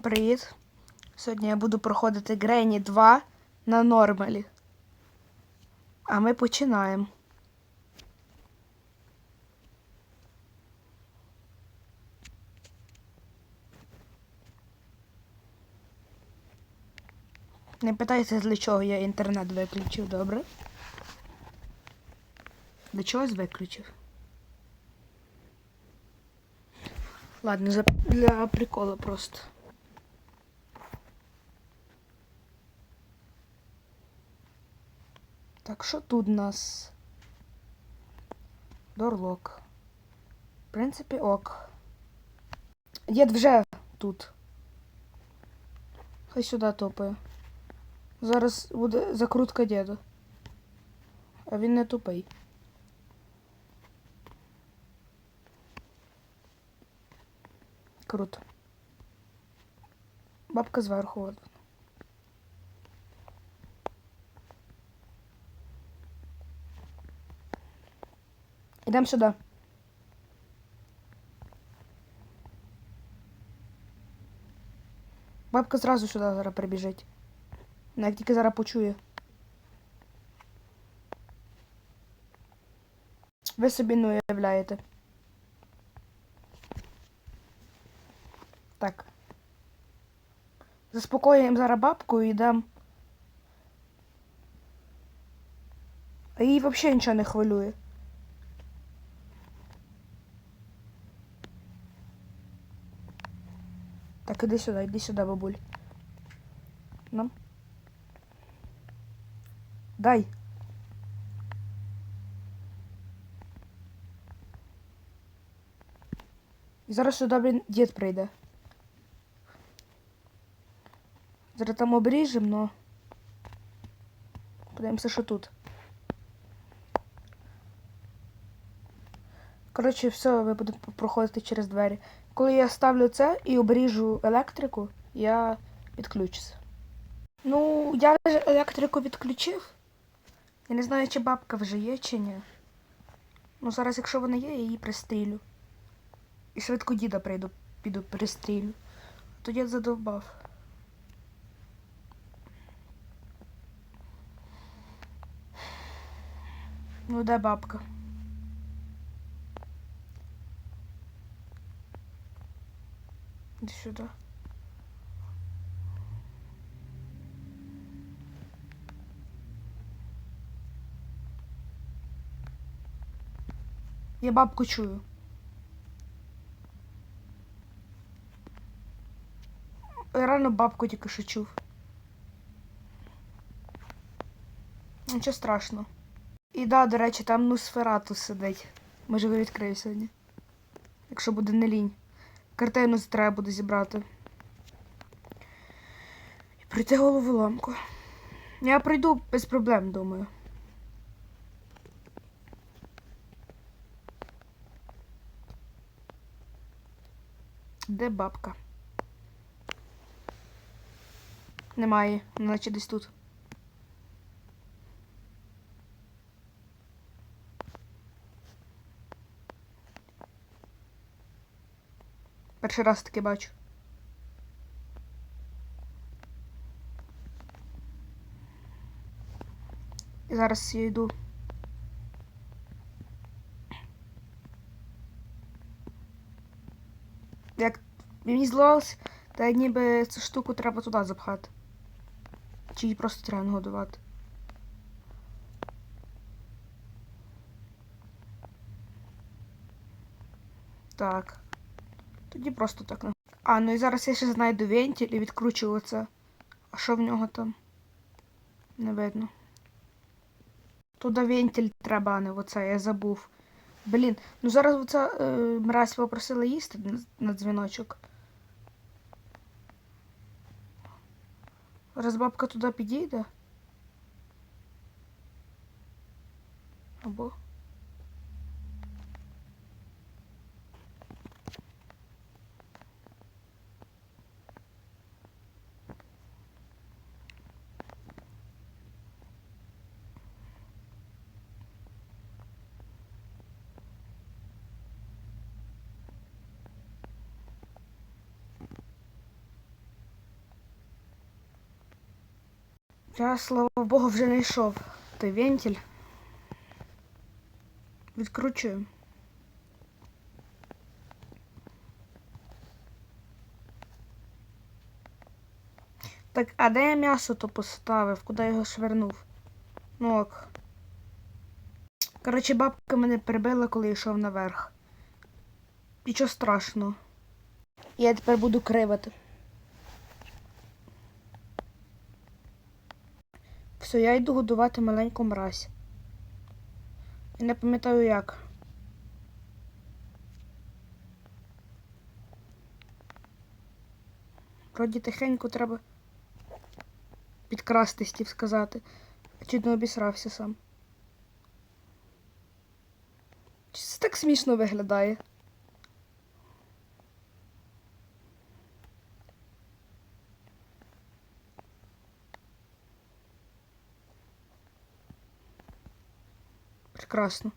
Привіт! Сьогодні я буду проходити Грені 2 на нормалі. А ми починаємо. Не питайте, для чого я інтернет виключив, добре? Для чогось виключив. Ладно, для прикола просто. Так, що тут у нас? Дорлок. В принципі, ок. Дід вже тут. Хай сюди топає. Зараз буде закрутка діда. А він не тупий. Круто. Бабка зверху. От. Ідемо сюди. Бабка зразу сюди зараз прибіжить. Вона тільки зараз почує. Ви собі не уявляєте. Так. Заспокоюємо зараз бабку і йдемо. А її взагалі нічого не хвилює. Так, іди сюди, іди сюди, бабуль. Ну. Дай. І зараз сюди, блін, дід прийде. Зараз там обріжемо, но. Подивимося, що тут. Коротше, все, ви будете проходити через двері. Коли я ставлю це і обріжу електрику, я підключуся. Ну, я ж електрику відключив. Я не знаю, чи бабка вже є, чи ні. Ну, зараз, якщо вона є, я її пристрілю. І швидко діда прийду, піду пристрілю. Тоді я задовбав. Ну, де бабка? Іди сюди. Я бабку чую. Я реально бабку тільки що чув. Нічого страшного. І да, до речі, там Нусферату сидить. Може, ви відкрию сьогодні. Якщо буде не лінь. Картину треба буде зібрати. І пройти головоломку. Я пройду без проблем, думаю. Де бабка? Немає, наче десь тут. Перший раз таке бачу. І зараз я йду. Як мені здавалось, та ніби цю штуку треба туди запхати. Чи її просто треба нагодувати. Так. Тоді просто так не. А, ну і зараз я ще знайду вентиль і відкручу оце. А що в нього там? Не видно. Туди вентиль треба, а не оце, я забув. Блін, ну зараз оця е, мразь попросила їсти на дзвіночок. Раз бабка туди підійде. Або. Я, слава Богу, вже знайшов той вентиль. Відкручую. Так, а де я м'ясо то поставив? Куди я його швернув? Ну ок. Коротше, бабка мене прибила, коли йшов наверх. Нічого страшного. Я тепер буду кривати. Все, я йду годувати маленьку мразь. Я не пам'ятаю як. Вроді тихенько треба підкрасти, стів сказати. Чуть не обісрався сам. Чи це так смішно виглядає? Прекрасно.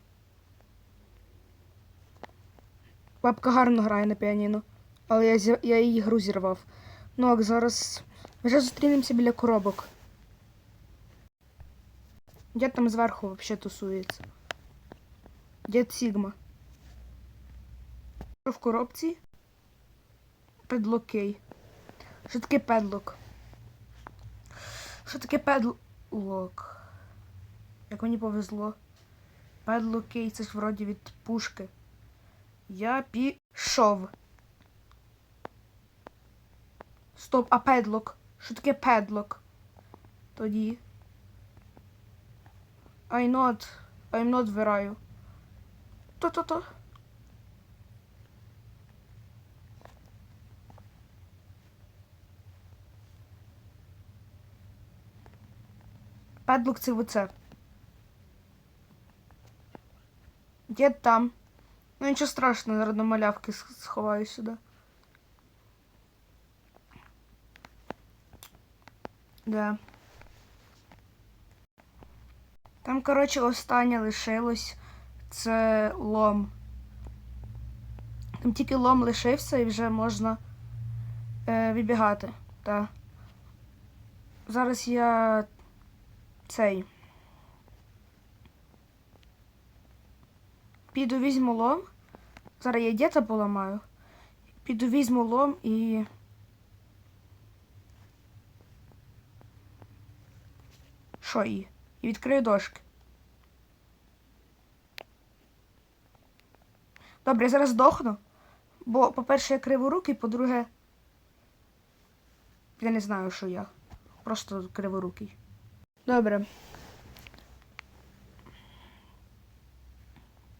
Бабка гарно грає на піаніно, але я, я її гру зірвав. Ну, а зараз вже зустрінемося біля коробок. Дід там зверху взагалі тусується. Дід Сігма. Що в коробці? Педлокей. Що таке педлок? Що таке педлок? Як мені повезло. Педлокей, це ж вроді від пушки. Я пішов. Стоп, а педлок? Що таке педлок? Тоді. I not. I'm not вираю. То-то-то. Педлок це оце. Дід там. Ну нічого страшного, до малявки сховаю сюди. Да. Там, коротше, останнє лишилось. Це лом. Там тільки лом лишився і вже можна е, вибігати. Та. Зараз я цей. Піду візьму лом. Зараз я діта поламаю. Піду візьму лом і. Що і? І відкрию дошки. Добре, я зараз здохну. Бо, по-перше, я криворукий, по-друге. Я не знаю, що я. Просто криворукий. Добре.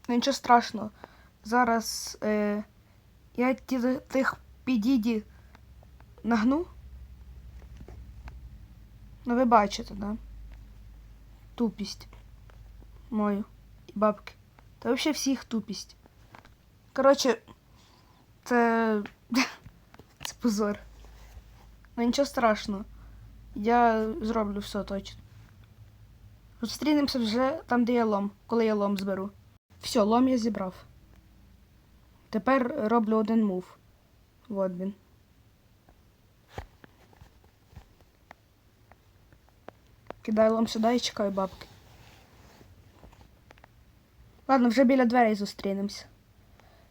Ну, нічого страшного. Зараз е, я ті, тих підіді нагну. Ну, ви бачите, да? Тупість. Мою. І бабки. Та взагалі всіх тупість. Коротше, це. це позор. Ну нічого страшного. Я зроблю все точно. Зустрінемося вже там, де я лом, коли я лом зберу. Все, лом я зібрав. Тепер роблю один мув. Вот він. Кидаю лом сюди і чекаю бабки. Ладно, вже біля дверей зустрінемося.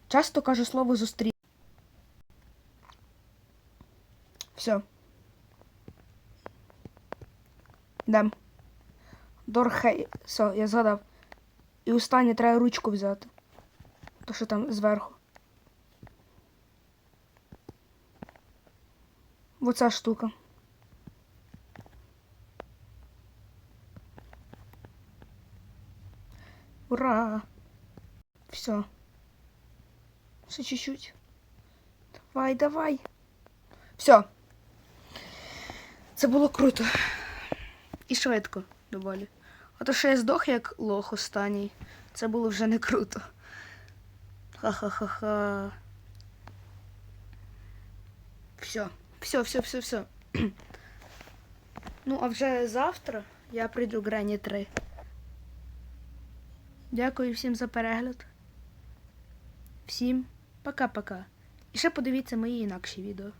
Часто кажу слово зустрі. Все. Йдем. Дорхей. Все, я згадав. І останнє треба ручку взяти. То, що там зверху. Оця штука. Ура! Все. Ще чуть-чуть. Давай, давай. Все. Це було круто. І швидко доволі. А то що я здох як лох останній. Це було вже не круто. Ха-ха-ха-ха. Все, все, все, все, все. ну, а вже завтра я прийду Грені 3. Дякую всім за перегляд. Всім пока-пока. І ще подивіться мої інакші відео.